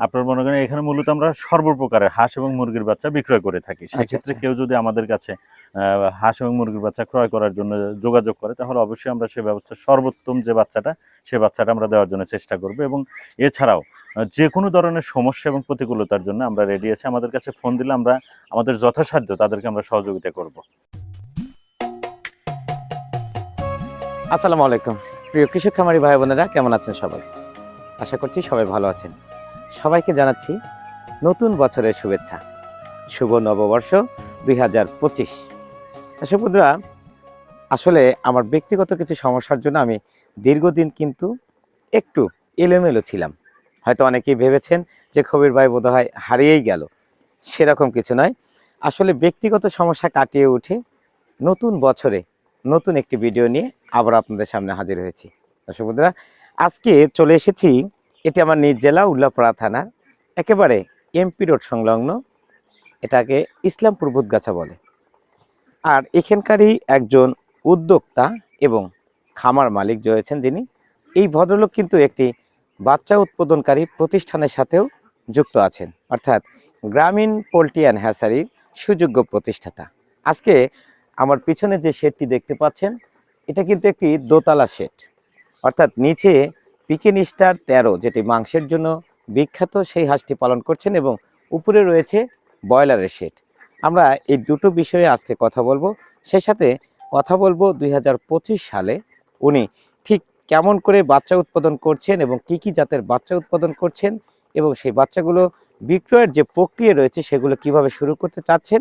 আপনার মনে করেন এখানে মূলত আমরা সর্বপ্রকারের হাঁস এবং মুরগির বাচ্চা বিক্রয় করে থাকি। সেক্ষেত্রে আচ্ছা। কেউ যদি আমাদের কাছে হাঁস এবং মুরগির বাচ্চা ক্রয় করার জন্য যোগাযোগ করে তাহলে অবশ্যই আমরা সে ব্যবস্থা সর্বোত্তম যে বাচ্চাটা সে বাচ্চাটা আমরা দেওয়ার জন্য চেষ্টা করব এবং এছাড়াও যে কোনো ধরনের সমস্যা এবং প্রতিকূলতার জন্য আমরা রেডি আছি। আমাদের কাছে ফোন দিলে আমরা আমাদের যথাসাধ্য তাদেরকে আমরা সহযোগিতা করব। আসসালামু আলাইকুম। প্রিয় কৃষক খামারি ভাই বোনেরা কেমন আছেন সবাই? আশা করছি সবাই ভালো আছেন। সবাইকে জানাচ্ছি নতুন বছরের শুভেচ্ছা। শুভ নববর্ষ দুই হাজার পঁচিশ। বন্ধুরা, আসলে আমার ব্যক্তিগত কিছু সমস্যার জন্য আমি দীর্ঘদিন কিন্তু একটু এলোমেলো ছিলাম। হয়তো অনেকেই ভেবেছেন যে খবির ভাই বোধহয় হারিয়েই গেল। সেরকম কিছু নয়। আসলে ব্যক্তিগত সমস্যা কাটিয়ে উঠে নতুন বছরে নতুন একটি ভিডিও নিয়ে আবার আপনাদের সামনে হাজির হয়েছি। বন্ধুরা, আজকে চলে এসেছি এটি আমার নিজ জেলা, উল্লাপাড়া থানা। একেবারে এমপি রোড সংলগ্ন। এটাকে ইসলামপুর বুদগাছা বলে। আর এখানকারই একজন উদ্যোক্তা এবং খামার মালিক রয়েছেন যিনি, এই ভদ্রলোক কিন্তু একটি বাচ্চা উৎপাদনকারী প্রতিষ্ঠানের সাথেও যুক্ত আছেন। অর্থাৎ গ্রামীণ পোলট্রি অ্যান্ড হ্যাসারির সুযোগ্য প্রতিষ্ঠাতা। আজকে আমার পিছনে যে শেডটি দেখতে পাচ্ছেন, এটা কিন্তু একটি দোতলা শেড অর্থাৎ নিচে পিকেন স্টার তেরো, যেটি মাংসের জন্য বিখ্যাত, সেই হাঁসটি পালন করছেন এবং উপরে রয়েছে ব্রয়লারের শেড। আমরা এই দুটো বিষয়ে আজকে কথা বলব। সেই সাথে কথা বলব দুই হাজার পঁচিশ সালে উনি ঠিক কেমন করে বাচ্চা উৎপাদন করছেন এবং কি কি জাতের বাচ্চা উৎপাদন করছেন এবং সেই বাচ্চাগুলো বিক্রয়ের যে প্রক্রিয়া রয়েছে, সেগুলো কীভাবে শুরু করতে চাচ্ছেন,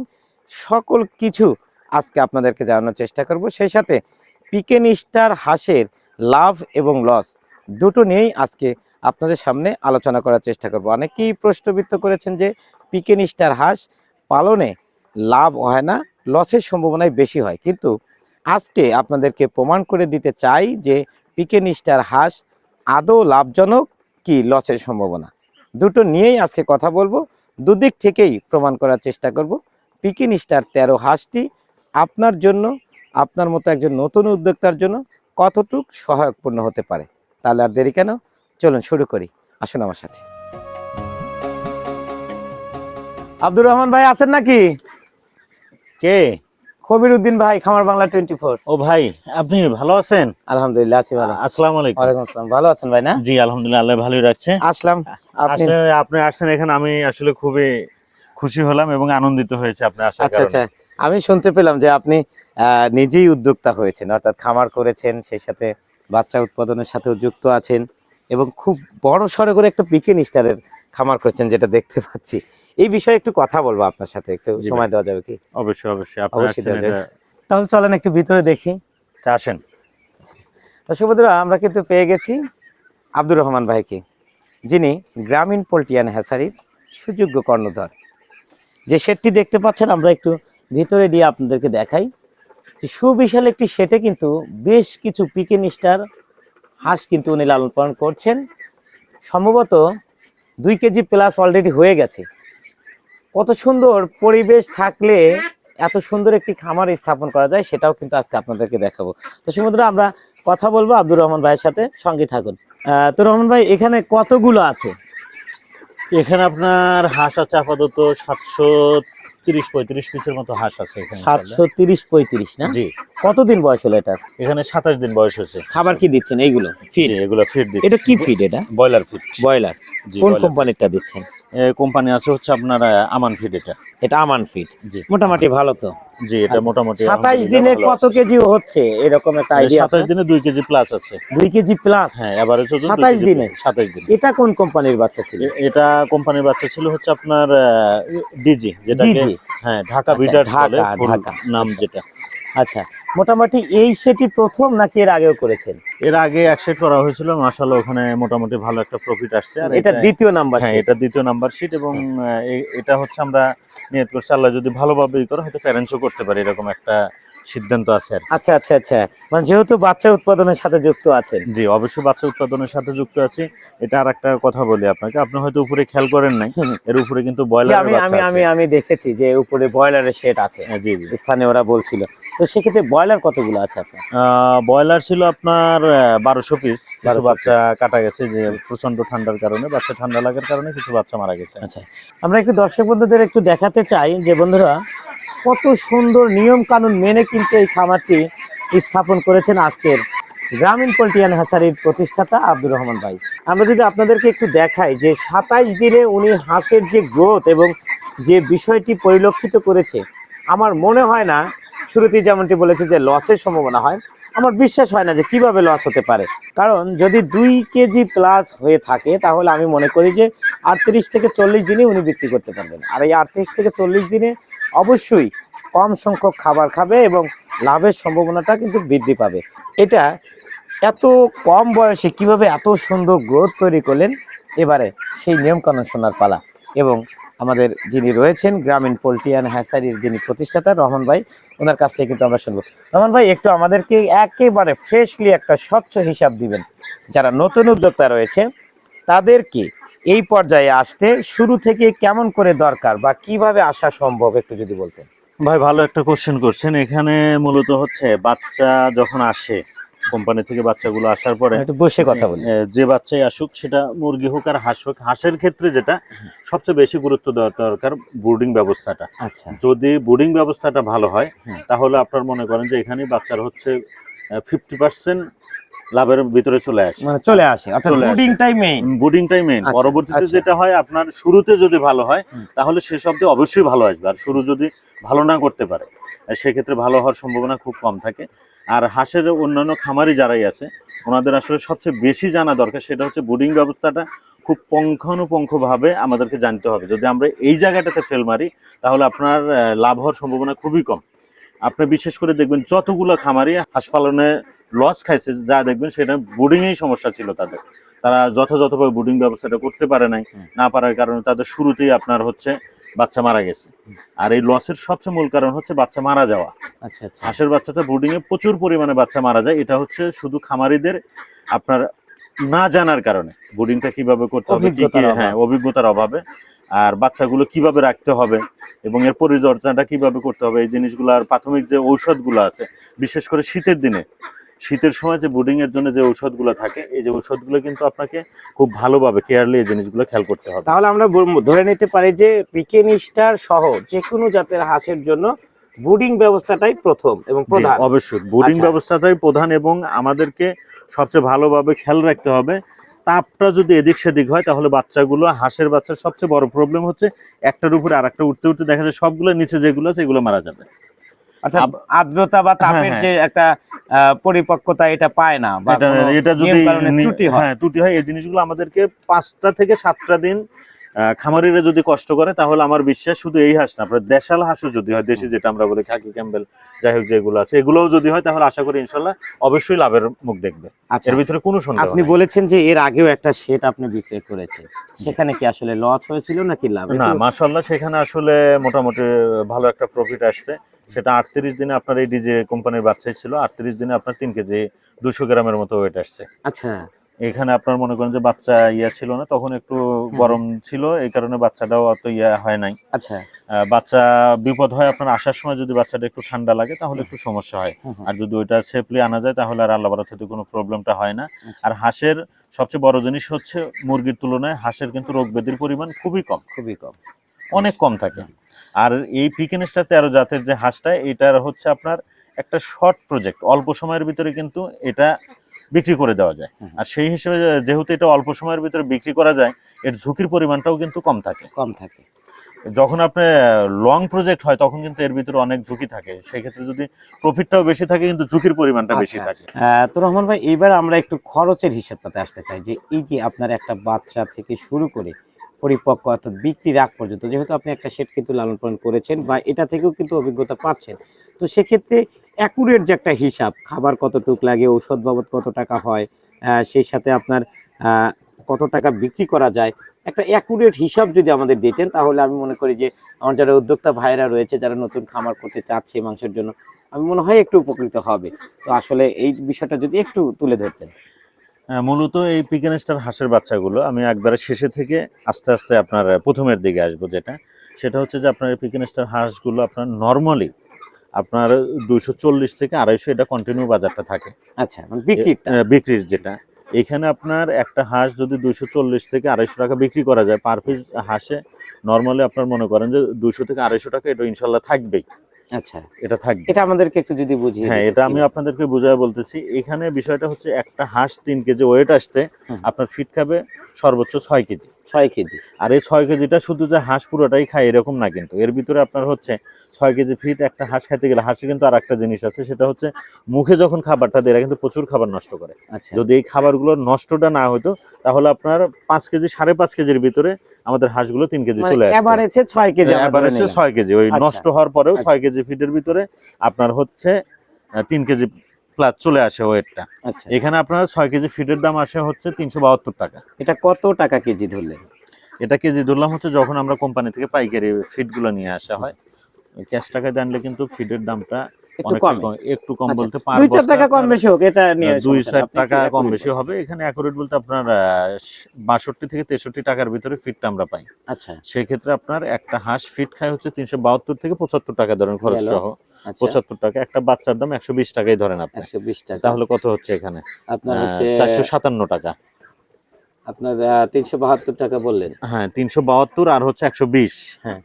সকল কিছু আজকে আপনাদেরকে জানানোর চেষ্টা করব। সেই সাথে পিকেন স্টার হাঁসের লাভ এবং লস দুটো নিয়েই আজকে আপনাদের সামনে আলোচনা করার চেষ্টা করব। অনেকেই প্রশ্নবিত্ত করেছেন যে পিকেন স্টার হাঁস পালনে লাভ হয় না, লসের সম্ভাবনাই বেশি হয়। কিন্তু আজকে আপনাদেরকে প্রমাণ করে দিতে চাই যে পিকেন স্টার হাঁস আদৌ লাভজনক কি লসের সম্ভাবনা। দুটো নিয়েই আজকে কথা বলব, দুদিক থেকেই প্রমাণ করার চেষ্টা করব। পিকেন তেরো হাঁসটি আপনার জন্য, আপনার মতো একজন নতুন উদ্যোক্তার জন্য কতটুক সহায়কপূর্ণ হতে পারে? তাহলে আর দেরি কেন? চলুন শুরু করি। আসুন আমার সাথে। আব্দুর রহমান ভাই আছেন নাকি? কে? কবির উদ্দিন ভাই খামার বাংলা টোয়েন্টি ফোর। ও ভাই আপনি ভালো আছেন? আলহামদুলিল্লাহ আছি ভালো। আসসালামু আলাইকুম। ওয়ালাইকুম আসসালাম। ভালো আছেন ভাই না? জি আলহামদুলিল্লাহ আল্লাহ ভালোই রাখছে। আসলাম। আপনি? আপনি আসছেন এখানে আমি আসলে খুবই খুশি হলাম এবং আনন্দিত হয়েছে আপনি আসার আচ্ছা কারণে। আচ্ছা আমি শুনতে পেলাম যে আপনি আহ, নিজেই উদ্যোক্তা হয়েছেন অর্থাৎ খামার করেছেন সেই সাথে বাচ্চা উৎপাদনের সাথেও যুক্ত আছেন এবং খুব বড় সড়ো করে একটা পিকেন স্টারের খামার করেছেন যেটা দেখতে পাচ্ছি। এই বিষয়ে একটু কথা বলব আপনার সাথে একটু সময় দেওয়া যাবে কি? অবশ্যই অবশ্যই। অবশ্যই তাহলে চলেন একটু ভিতরে দেখি। তা আসেন। সুভদ্রা আমরা কিন্তু পেয়ে গেছি আব্দুর রহমান ভাইকে যিনি গ্রামীণ পোলট্রিয়ান হ্যাসারির সুযোগ্য কর্ণধর। যে শেডটি দেখতে পাচ্ছেন আমরা একটু ভিতরে দিয়ে আপনাদেরকে দেখাই। সুবিশাল একটি সেটে কিন্তু বেশ কিছু পিকেন স্টার হাঁস কিন্তু উনি লালন পালন করছেন। সম্ভবত দুই কেজি প্লাস অলরেডি হয়ে গেছে। কত সুন্দর পরিবেশ থাকলে এত সুন্দর একটি খামার স্থাপন করা যায়, সেটাও কিন্তু আজকে আপনাদেরকে দেখাবো। তো সমুদ্র আমরা কথা বলব আব্দুর রহমান ভাইয়ের সাথে, সঙ্গে থাকুন। তো রহমান ভাই, এখানে কতগুলো আছে? এখানে আপনার হাঁস আছে আপাতত সাতশো তিরিশ পঁয়ত্রিশ পিসের মতো হাঁস আছে এখানে সাতশো তিরিশ পঁয়ত্রিশ না? জি। কতদিন বয়স হলো এটা এখানে সাতাশ দিন বয়স হয়েছে। খাবার কি দিচ্ছেন এইগুলো? ফিড? এগুলো ফিড দিচ্ছে। এটা কি ফিড এটা? Broiler feed. ব্রয়লার। কোন কোম্পানিরটা দিচ্ছেন? কোম্পানি আছে হচ্ছে আপনার আমান ফিড এটা। এটা আমান ফিড জি। মোটামুটি ভালো তো। জি এটা আচ্ছা। মোটামুটি সাতাইশ দিনে কত কেজি হচ্ছে? এরকম একটা আইডিয়া সাতাশ দিনে দুই কেজি প্লাস আছে। দুই কেজি প্লাস হ্যাঁ এভারেজ হচ্ছে 27 দিনে? সাতাইশ দিনে। এটা কোন কোম্পানির বাচ্চা ছিল? এটা কোম্পানির বাচ্চা ছিল হচ্ছে আপনার ডিজি যেটাকে হ্যাঁ ঢাকা আচ্ছা, বলে ঢাকা, ঢাকা। নাম যেটা। আচ্ছা মোটামুটি এই সেটি প্রথম নাকি এর আগেও করেছেন? এর আগে এক সেট করা হয়েছিল মাশাআল্লাহ ওখানে মোটামুটি ভালো একটা প্রফিট আসছে। আর এটা দ্বিতীয় নাম্বার হ্যাঁ এটা দ্বিতীয় নাম্বার শিট এবং আহ, এটা হচ্ছে আমরা নিয়ত করছি আল্লাহ যদি ভালোভাবে ই করে হয়তো প্যারেন্টসও করতে পারি এরকম একটা সিদ্ধান্ত আছে আর আচ্ছা আচ্ছা আচ্ছা। মানে যেহেতু বাচ্চা উৎপাদনের সাথে যুক্ত আছেন। জি অবশ্যই বাচ্চা উৎপাদনের সাথে যুক্ত আছি। এটা আর একটা কথা বলি আপনাকে। আপনি হয়তো উপরে খেয়াল করেন নাই এর উপরে কিন্তু যে ব্রয়লারের আমি আমি আমি আমি দেখেছি যে উপরে ব্রয়লারের শেড আছে। হ্যাঁ, জি জি। স্থানে ওরা বলছিল। তো সেক্ষেত্রে ব্রয়লার কতগুলো আছে আপনার? ব্রয়লার ছিল আপনার বারোশো পিস কিছু বাচ্চা কাটা গেছে যে প্রচণ্ড ঠান্ডার কারণে বাচ্চা ঠান্ডা লাগার কারণে কিছু বাচ্চা মারা গেছে। আচ্ছা। আমরা একটু দর্শক বন্ধুদের একটু দেখাতে চাই যে বন্ধুরা কত সুন্দর নিয়ম কানুন মেনে কিন্তু এই খামারটি স্থাপন করেছেন আজকের গ্রামীণ পোল্ট্রিয়ান হাসারির প্রতিষ্ঠাতা আব্দুর রহমান ভাই। আমরা যদি আপনাদেরকে একটু দেখাই যে সাতাইশ দিনে উনি হাঁসের যে গ্রোথ এবং যে বিষয়টি পরিলক্ষিত করেছে, আমার মনে হয় না, শুরুতেই যেমনটি বলেছে যে লসের সম্ভাবনা হয়, আমার বিশ্বাস হয় না যে কীভাবে লস হতে পারে। কারণ যদি দুই কেজি প্লাস হয়ে থাকে, তাহলে আমি মনে করি যে আটত্রিশ থেকে চল্লিশ দিনে উনি বিক্রি করতে পারবেন। আর এই আটত্রিশ থেকে চল্লিশ দিনে অবশ্যই কম সংখ্যক খাবার খাবে এবং লাভের সম্ভাবনাটা কিন্তু বৃদ্ধি পাবে। এটা এত কম বয়সে কীভাবে এত সুন্দর গ্রোথ তৈরি করলেন? এবারে সেই নিয়মকানুন শোনার পালা। এবং আমাদের যিনি রয়েছেন গ্রামীণ পোলট্রি অ্যান্ড হ্যাসারির যিনি প্রতিষ্ঠাতা রহমান ভাই, ওনার কাছ থেকে কিন্তু আমরা শুনব। রহমান ভাই, একটু আমাদেরকে একেবারে ফ্রেশলি একটা স্বচ্ছ হিসাব দিবেন। যারা নতুন উদ্যোক্তা রয়েছে তাদেরকে এই পর্যায়ে আসতে শুরু থেকে কেমন করে দরকার বা কীভাবে আসা সম্ভব, একটু যদি বলতেন? ভাই ভালো একটা কোশ্চেন করছেন। এখানে মূলত হচ্ছে বাচ্চা যখন আসে কোম্পানি থেকে বাচ্চাগুলো আসার পরে একটু বসে কথা বলি। যে বাচ্চাই আসুক সেটা মুরগি হোক আর হাঁস হোক হাঁসের ক্ষেত্রে যেটা সবচেয়ে বেশি গুরুত্ব দেওয়া দরকার বোর্ডিং ব্যবস্থাটা। আচ্ছা। যদি বোর্ডিং ব্যবস্থাটা ভালো হয় তাহলে আপনার মনে করেন যে এখানে বাচ্চার হচ্ছে ফিফটি পার্সেন্ট লাভের ভিতরে চলে আসে। মানে চলে আসে। আসে। ব্রুডিংটাই মেইন মেইন আচ্ছা, পরবর্তীতে আচ্ছা। যেটা হয় আপনার শুরুতে যদি ভালো হয় তাহলে সে শব্দে অবশ্যই ভালো আসবে। আর শুরু যদি ভালো না করতে পারে সেক্ষেত্রে ভালো হওয়ার সম্ভাবনা খুব কম থাকে। আর হাঁসের অন্যান্য খামারি যারাই আছে ওনাদের আসলে সবচেয়ে বেশি জানা দরকার সেটা হচ্ছে বোর্ডিং ব্যবস্থাটা খুব পুঙ্খানুপুঙ্খভাবে আমাদেরকে জানতে হবে। যদি আমরা এই জায়গাটাতে ফেল মারি তাহলে আপনার লাভ হওয়ার সম্ভাবনা খুবই কম। আপনি বিশেষ করে দেখবেন যতগুলো খামারি হাঁস পালনে লস খাইছে যা দেখবেন সেটা বোর্ডিংয়েই সমস্যা ছিল তাদের। তারা যথাযথভাবে বোর্ডিং ব্যবস্থাটা করতে পারে নাই না পারার কারণে তাদের শুরুতেই আপনার হচ্ছে বাচ্চা মারা গেছে। আর এই লসের সবচেয়ে মূল কারণ হচ্ছে বাচ্চা মারা যাওয়া। আচ্ছা আচ্ছা। হাঁসের বাচ্চাতে বোর্ডিং এ প্রচুর পরিমাণে বাচ্চা মারা যায় এটা হচ্ছে শুধু খামারিদের আপনার না জানার কারণে। বোর্ডিংটা কীভাবে করতে হবে কি কি হ্যাঁ অভিজ্ঞতার অভাবে। আর বাচ্চাগুলো কীভাবে রাখতে হবে এবং এর পরিচর্যাটা কীভাবে করতে হবে এই জিনিসগুলো আর প্রাথমিক যে ঔষধগুলো আছে বিশেষ করে শীতের দিনে শীতের সময় যে বোর্ডিং এর জন্য যে ঔষধগুলো থাকে এই যে ঔষধগুলো কিন্তু আপনাকে খুব ভালোভাবে কেয়ারলি এই জিনিসগুলো খেয়াল করতে হবে। তাহলে আমরা ধরে নিতে পারি যে পিকেন স্টার সহ যে কোনো জাতের হাঁসের জন্য ব্রুডিং ব্যবস্থাটাই প্রথম এবং প্রধান। অবশ্যই। বোর্ডিং আচ্ছা। ব্যবস্থাটাই প্রধান এবং আমাদেরকে সবচেয়ে ভালোভাবে খেয়াল রাখতে হবে তাপটা যদি এদিক সেদিক হয় তাহলে বাচ্চাগুলো হাঁসের বাচ্চার সবচেয়ে বড় প্রবলেম হচ্ছে একটার উপরে আর একটা উঠতে উঠতে দেখা যায় সবগুলো নিচে যেগুলো আছে এগুলো মারা যাবে। আচ্ছা আর্দ্রতা বা তাপের হ্যাঁ, যে একটা পরিপক্কতা এটা পায় না এটা যদি ত্রুটি হয়। হ্যাঁ ত্রুটি হয় এই জিনিসগুলো আমাদেরকে পাঁচটা থেকে সাতটা দিন খামারিরা যদি কষ্ট করে তাহলে আমার বিশ্বাস শুধু এই হাঁস না আপনার দেশাল হাঁসও যদি হয় দেশি যেটা আমরা বলি খাকি ক্যাম্বেল যাই হোক যেগুলো আছে এগুলোও যদি হয় তাহলে আশা করি ইনশাল্লাহ অবশ্যই লাভের মুখ দেখবে। আচ্ছা এর ভিতরে কোনো সন্দেহ আপনি বলেছেন যে এর আগেও একটা সেট আপনি বিক্রি করেছেন। সেখানে কি আসলে লস হয়েছিল নাকি লাভ না মাশাল্লাহ সেখানে আসলে মোটামুটি ভালো একটা প্রফিট আসছে। সেটা আটত্রিশ দিনে আপনার এই ডিজে কোম্পানির বাচ্চাই ছিল আটত্রিশ দিনে আপনার তিন কেজি দুশো গ্রামের মতো ওয়েট আসছে। আচ্ছা। এখানে আপনার মনে করেন যে বাচ্চা ইয়া ছিল না তখন একটু গরম ছিল এই কারণে বাচ্চাটাও অত ইয়া হয় নাই। আচ্ছা। বাচ্চা বিপদ হয় আপনার আসার সময় যদি বাচ্চাটা একটু ঠান্ডা লাগে তাহলে একটু সমস্যা হয়। আর যদি ওইটা সেফলি আনা যায় তাহলে আর আল্লাহ বারাত কোনো প্রবলেমটা হয় না। আচ্ছা। আর হাঁসের সবচেয়ে বড় জিনিস হচ্ছে মুরগির তুলনায় হাঁসের কিন্তু রোগ ব্যাধির পরিমাণ খুবই কম। খুবই কম। অনেক কম থাকে। আর এই পিকেনেসটা তেরো জাতের যে হাঁসটা এটার হচ্ছে আপনার একটা শর্ট প্রজেক্ট অল্প সময়ের ভিতরে কিন্তু এটা বিক্রি করে দেওয়া যায়। আর সেই হিসেবে যেহেতু এটা অল্প সময়ের ভিতরে বিক্রি করা যায় এর ঝুঁকির পরিমাণটাও কিন্তু কম থাকে। কম থাকে। যখন আপনি লং প্রজেক্ট হয় তখন কিন্তু এর ভিতরে অনেক ঝুঁকি থাকে। সেক্ষেত্রে যদি প্রফিটটাও বেশি থাকে কিন্তু ঝুঁকির পরিমাণটা বেশি আচ্ছা। থাকে। আহ, তো রহমান ভাই এবার আমরা একটু খরচের হিসাবটাতে আসতে চাই যে এই যে আপনার একটা বাচ্চা থেকে শুরু করে পরিপক্ক অর্থাৎ বিক্রির আগ পর্যন্ত। যেহেতু আপনি একটা সেট কিন্তু লালন পালন করেছেন বা এটা থেকেও কিন্তু অভিজ্ঞতা পাচ্ছেন। তো সেক্ষেত্রে অ্যাকুরেট যে একটা হিসাব, খাবার কতটুক লাগে, ঔষধ বাবদ কত টাকা হয় সেই সাথে আপনার কত টাকা বিক্রি করা যায়, একটা অ্যাকুরেট হিসাব যদি আমাদের দিতেন তাহলে আমি মনে করি যে আমার যারা উদ্যোক্তা ভাইরা রয়েছে, যারা নতুন খামার করতে চাচ্ছে মাংসের জন্য, আমি মনে হয় একটু উপকৃত হবে। তো আসলে এই বিষয়টা যদি একটু তুলে ধরতেন। মূলত এই পিকেন স্টার হাঁসের বাচ্চাগুলো আমি একবারে শেষে থেকে আস্তে আস্তে আপনার প্রথমের দিকে আসব যেটা। সেটা হচ্ছে যে আপনার পিকেন স্টার হাঁসগুলো আপনার নর্মালি আপনার দুইশো চল্লিশ থেকে আড়াইশো এটা কন্টিনিউ বাজারটা থাকে। আচ্ছা মানে বিক্রির যেটা। এখানে আপনার একটা হাঁস যদি দুইশো চল্লিশ থেকে আড়াইশো টাকা বিক্রি করা যায় পার পিস হাঁসে নর্মালি আপনার মনে করেন যে দুইশো থেকে আড়াইশো টাকা এটা ইনশাল্লাহ থাকবেই। আচ্ছা। এটা থাকবে। এটা আমাদেরকে একটু যদি বুঝিয়ে হ্যাঁ এটা আমি আপনাদেরকে বুঝায় বলতেছি। এখানে বিষয়টা হচ্ছে একটা হাঁস তিন কেজি ওয়েট আসতে আপনার ফিট খাবে সর্বোচ্চ ছয় কেজি। ছয় কেজি। আর এই ছয় কেজিটা শুধু যে হাঁস পুরোটাই খায় এরকম না কিন্তু। এর ভিতরে আপনার হচ্ছে ছয় কেজি ফিট একটা হাঁস খাইতে গেলে হাঁসে কিন্তু আর একটা জিনিস আছে সেটা হচ্ছে মুখে যখন খাবারটা দেয় কিন্তু প্রচুর খাবার নষ্ট করে। আচ্ছা। যদি এই খাবারগুলো নষ্টটা না হতো তাহলে আপনার পাঁচ কেজি সাড়ে পাঁচ কেজির ভিতরে আমাদের হাঁসগুলো তিন কেজি মানে চলে আসে ছয় কেজি নিলাম। ছয় কেজি। ওই আচ্ছা। নষ্ট হওয়ার পরেও আচ্ছা। ছয় কেজি ফিটের ভিতরে আপনার হচ্ছে তিন কেজি প্লাস চলে আসে ওয়েটটা আচ্ছা। এখানে আপনার ছয় কেজি ফিটের দাম আসে হচ্ছে তিনশো বাহাত্তর টাকা। এটা কত টাকা কেজি ধরলেন? এটা কেজি ধরলাম হচ্ছে যখন আমরা কোম্পানি থেকে পাইকারি ফিটগুলো নিয়ে আসা হয় ক্যাশ টাকায় জানলে কিন্তু ফিটের দামটা একটু কম। একটু কম আচ্ছা, বলতে টাকা কম বেশি হোক এটা নিয়ে টাকা কম হবে। এখানে অ্যাকুরেট বলতে আপনার বাষট্টি থেকে তেষট্টি টাকার ভিতরে ফিটটা আমরা পাই। আচ্ছা। সেক্ষেত্রে আপনার একটা হাঁস ফিট খায় হচ্ছে তিনশো বাহাত্তর থেকে পঁচাত্তর টাকা ধরেন খরচ সহ। আচ্ছা। পঁচাত্তর টাকা একটা বাচ্চার দাম একশো বিশ টাকাই ধরেন আপনি। একশো বিশ টাকা। তাহলে কত হচ্ছে এখানে? আপনার হচ্ছে চারশো সাতান্ন টাকা। আপনার তিনশো বাহাত্তর টাকা বললেন। হ্যাঁ তিনশো বাহাত্তর আর হচ্ছে একশো বিশ। হ্যাঁ।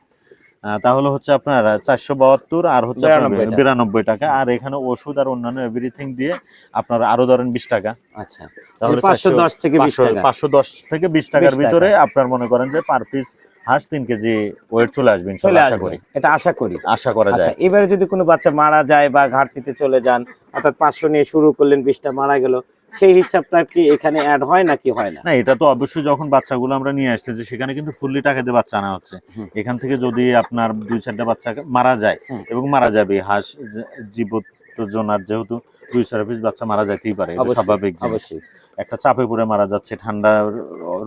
তাহলে হচ্ছে আপনার চারশো বাহাত্তর আর হচ্ছে আপনার 92 টাকা। বিরানব্বই টাকা। আর এখানে ওষুধ আর অন্যান্য এভরিথিং দিয়ে আপনার আরও ধরেন বিশ টাকা। আচ্ছা। তাহলে পাঁচশো দশ থেকে বিশ পাঁচশো দশ থেকে বিশ টাকার ভিতরে আপনার মনে করেন যে পার পিস হাঁস তিন কেজি ওয়েট চলে আসবে চলে আশা করি। এটা আশা করি। আশা করা আচ্ছা যায়। এবারে যদি কোনো বাচ্চা মারা যায় বা ঘাটতিতে চলে যান অর্থাৎ পাঁচশো নিয়ে শুরু করলেন বিশটা মারা গেল সেই হিসাবটা কি এখানে অ্যাড হয় নাকি হয় না? না এটা তো অবশ্যই যখন বাচ্চাগুলো আমরা নিয়ে আসতেছি সেখানে কিন্তু ফুললি টাকা দিয়ে বাচ্চা আনা হচ্ছে। এখান থেকে যদি আপনার দুই চারটা বাচ্চা মারা যায় এবং মারা যাবে হাঁস যে- জীবত জনার যেহেতু দুই পিস বাচ্চা মারা যাইতেই পারে স্বাভাবিক অবশ্যই। একটা চাপে পড়ে মারা যাচ্ছে ঠান্ডা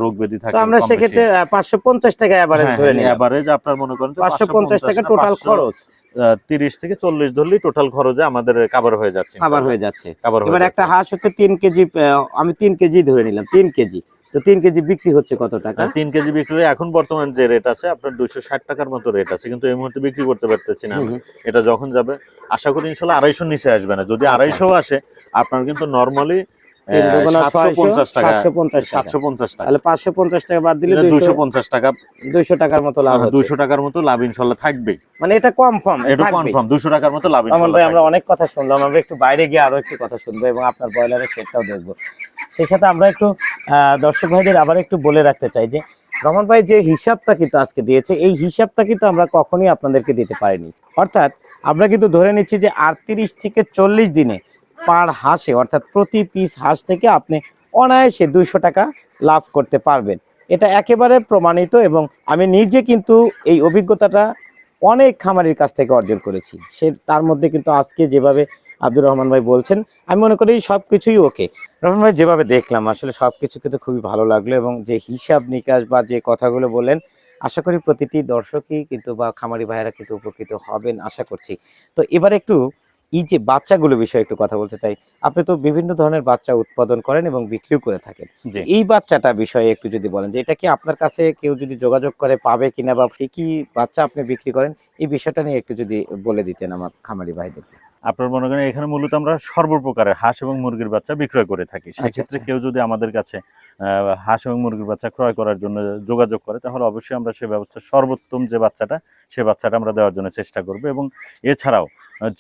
রোগ ব্যাধি থাকে আমরা সেক্ষেত্রে পাঁচশো পঞ্চাশ টাকা এবারে ধরে নিই এভারেজ আপনার মনে করেন পাঁচশো পঞ্চাশ টাকা টোটাল খরচ। আহ, তিরিশ থেকে চল্লিশ ধরলেই টোটাল খরচে আমাদের কাবার হয়ে যাচ্ছে আবার হয়ে যাচ্ছে। এবার একটা হাঁস হচ্ছে তিন কেজি আমি তিন কেজি ধরে নিলাম তিন কেজি। তো তিন কেজি বিক্রি হচ্ছে কত টাকা? আর তিন কেজি বিক্রি এখন বর্তমান যে রেট আছে আপনার দুইশো ষাট টাকার মতো রেট আছে কিন্তু এই মুহূর্তে বিক্রি করতে পারতেছি না এটা যখন যাবে আশা করি ইনশাল্লাহ আড়াইশো নিচে আসবে না। যদি আচ্ছা। আড়াইশো আসে আপনার কিন্তু নর্মালি দুইশো টাকার মতো লাভ দুইশো টাকার মতো লাভ ইনশাল্লাহ থাকবেই। মানে এটা কনফার্ম এটা কনফার্ম দুশো টাকার মতো লাভ ভাই আমরা। অনেক কথা শুনলাম আমরা একটু বাইরে গিয়ে আরও একটু কথা শুনব এবং আপনার ব্রয়লারের সেটটাও দেখব। সেই সাথে আমরা একটু দর্শক ভাইদের আবার একটু বলে রাখতে চাই যে রমন ভাই যে হিসাবটা কিন্তু আজকে দিয়েছে এই হিসাবটা কিন্তু আমরা কখনোই আপনাদেরকে দিতে পারিনি। অর্থাৎ আমরা কিন্তু ধরে নিচ্ছি যে আটত্রিশ থেকে চল্লিশ দিনে পার হাঁসে, অর্থাৎ প্রতি পিস হাঁস থেকে আপনি অনায়াসে দুইশো টাকা লাভ করতে পারবেন। এটা একেবারে প্রমাণিত এবং আমি নিজে কিন্তু এই অভিজ্ঞতাটা অনেক খামারির কাছ থেকে অর্জন করেছি। সে, তার মধ্যে কিন্তু আজকে যেভাবে আব্দুর রহমান ভাই বলছেন, আমি মনে করি সব কিছুই ওকে। রহমান ভাই, যেভাবে দেখলাম, আসলে সব কিছু কিন্তু খুবই ভালো লাগল এবং যে হিসাব নিকাশ বা যে কথাগুলো বললেন, আশা করি প্রতিটি দর্শকই কিন্তু বা খামারি ভাইয়েরা কিন্তু উপকৃত হবেন, আশা করছি। তো এবার একটু এই যে বাচ্চাগুলো বিষয়ে একটু কথা বলতে চাই আপনি তো বিভিন্ন ধরনের বাচ্চা উৎপাদন করেন এবং বিক্রিও করে থাকেন। এই বাচ্চাটা বিষয়ে একটু যদি বলেন যে এটা কি আপনার কাছে কেউ যদি যোগাযোগ করে পাবে কিনা বা কি কি বাচ্চা আপনি বিক্রি করেন এই বিষয়টা নিয়ে একটু যদি বলে দিতেন আমার খামারি ভাইদেরকে। আপনার মনে করেন এখানে মূলত আমরা সর্বপ্রকারের হাঁস এবং মুরগির বাচ্চা বিক্রয় করে থাকি। সেক্ষেত্রে আচ্ছা। কেউ যদি আমাদের কাছে হাঁস এবং মুরগির বাচ্চা ক্রয় করার জন্য যোগাযোগ করে তাহলে অবশ্যই আমরা সে ব্যবস্থা সর্বোত্তম যে বাচ্চাটা সে বাচ্চাটা আমরা দেওয়ার জন্য চেষ্টা করব এবং এছাড়াও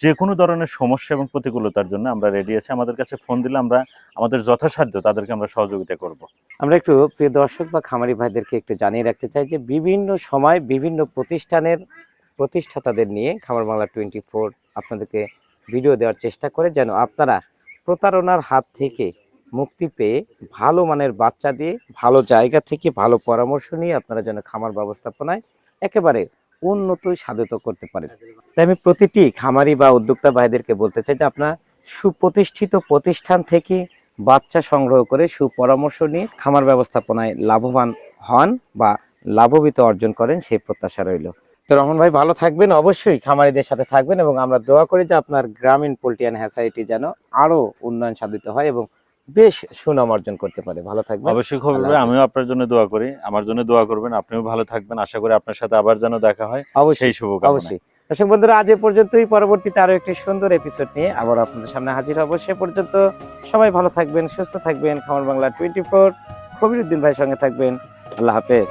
যে কোনো ধরনের সমস্যা এবং প্রতিকূলতার জন্য আমরা রেডি আছি। আমাদের কাছে ফোন দিলে আমরা আমাদের যথাসাধ্য তাদেরকে আমরা সহযোগিতা করব। আমরা একটু প্রিয় দর্শক বা খামারি ভাইদেরকে একটু জানিয়ে রাখতে চাই যে বিভিন্ন সময় বিভিন্ন প্রতিষ্ঠানের প্রতিষ্ঠাতাদের নিয়ে খামার বাংলা টোয়েন্টি ফোর আপনাদেরকে ভিডিও দেওয়ার চেষ্টা করে যেন আপনারা প্রতারণার হাত থেকে মুক্তি পেয়ে ভালো মানের বাচ্চা দিয়ে ভালো জায়গা থেকে ভালো পরামর্শ নিয়ে আপনারা যেন খামার ব্যবস্থাপনায় একেবারে উন্নত সাধিত করতে পারেন। তাই আমি প্রতিটি খামারি বা উদ্যোক্তা ভাইদেরকে বলতে চাই যে আপনার সুপ্রতিষ্ঠিত প্রতিষ্ঠান থেকে বাচ্চা সংগ্রহ করে সুপরামর্শ নিয়ে খামার ব্যবস্থাপনায় লাভবান হন বা লাভবিত অর্জন করেন সেই প্রত্যাশা রইল। তো রহমান ভাই ভালো থাকবেন অবশ্যই খামারিদের সাথে থাকবেন এবং আমরা দোয়া করি যে আপনার গ্রামীণ পোল্ট্রি অ্যান্ড হ্যাসাইটি যেন আরও উন্নয়ন সাধিত হয় এবং বেশ সুনাম অর্জন করতে পারে। ভালো থাকবেন। অবশ্যই খবর আমিও আপনার জন্য দোয়া করি। আমার জন্য দোয়া করবেন। আপনিও ভালো থাকবেন। আশা করি আপনার সাথে আবার যেন দেখা হয়। অবশ্যই। শুভকামনা। অবশ্যই। দর্শক বন্ধুরা আজ এ পর্যন্তই। পরবর্তীতে আরও একটি সুন্দর এপিসোড নিয়ে আবার আপনাদের সামনে হাজির হব। সে পর্যন্ত সবাই ভালো থাকবেন সুস্থ থাকবেন। খামার বাংলা টোয়েন্টি ফোর কবিরুদ্দিন ভাইয়ের সঙ্গে থাকবেন। আল্লাহ হাফেজ।